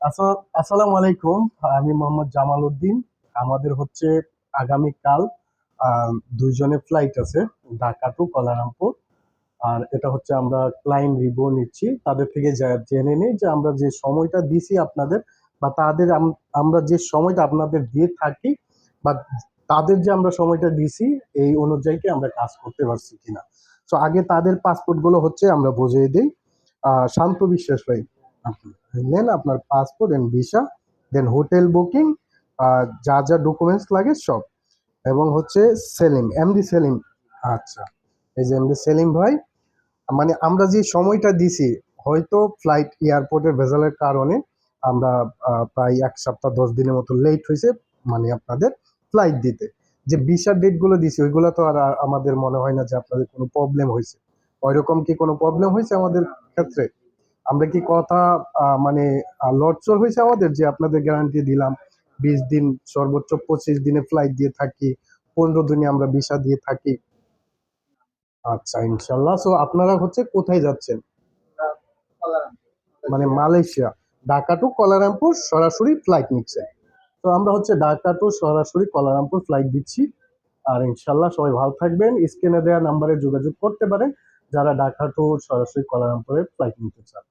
আসা- আসসালামু আলাইকুম। আমি মোহাম্মদ জামাল উদ্দিন। আমাদের হচ্ছে আগামীকাল আহ, দুইজনের ফ্লাইট আছে ঢাকা টু কলারামপুর। আর এটা হচ্ছে আমরা ক্লাইম রিভিউ নিচ্ছি। তাদের থেকে জেনে নিই যে আমরা যে সময়টা দিছি আপনাদের বা তাদের আমরা যে সময়টা আপনাদের দিয়ে থাকি বা তাদের যে আমরা সময়টা দিছি এই অনুযায়ী কি আমরা কাজ করতে পারছি কিনা। তো আগে তাদের পাসপোর্টগুলো হচ্ছে আমরা বুঝিয়ে দিই। শান্ত বিশ্বাস ভাই। নেন আপনার পাসপোর্ট এন্ড ভিসা দেন হোটেল বুকিং যা যা ডকুমেন্টস লাগে সব। এবং হচ্ছে সেলিম এমডি সেলিম। আচ্ছা এই যে এমডি সেলিম ভাই মানে আমরা যে সময়টা দিছি, হয়তো ফ্লাইট এয়ারপোর্টের ভেজালের কারণে আমরা প্রায় এক সপ্তাহ, দশ দিনের মতো লেট হয়েছে মানে আপনাদের ফ্লাইট দিতে। যে ভিসার ডেটগুলো দিছি, ওইগুলো তো আর আর আমাদের মনে হয় না যে আপনাদের কোনো প্রবলেম হয়েছে। ওইরকম কি কোনো প্রবলেম হয়েছে আমাদের ক্ষেত্রে? আমরা কি কথা মানে লটচর হয়েছে আমাদের যে আপনাদের গ্যারান্টি দিলাম, বিশ দিন, সর্বোচ্চ পঁচিশ দিনে ফ্লাইট দিয়ে থাকি, পনেরো দিনে আমরা ভিসা দিয়ে থাকি? আচ্ছা ইনশাল্লাহ। সো আপনারা হচ্ছে কোথায় যাচ্ছেন? মানে মালয়েশিয়া। ঢাকা টু কলারামপুর সরাসরি ফ্লাইট নিচ্ছে। তো আমরা হচ্ছে ঢাকা টু সরাসরি কলারামপুর ফ্লাইট দিচ্ছি। আর ইনশাল্লাহ সবাই ভালো থাকবেন। স্ক্রিনে দেওয়া নাম্বারে যোগাযোগ করতে পারেন। যারা ঢাকা টু সরাসরি কলারামপুরে ফ্লাইট নিতে চান।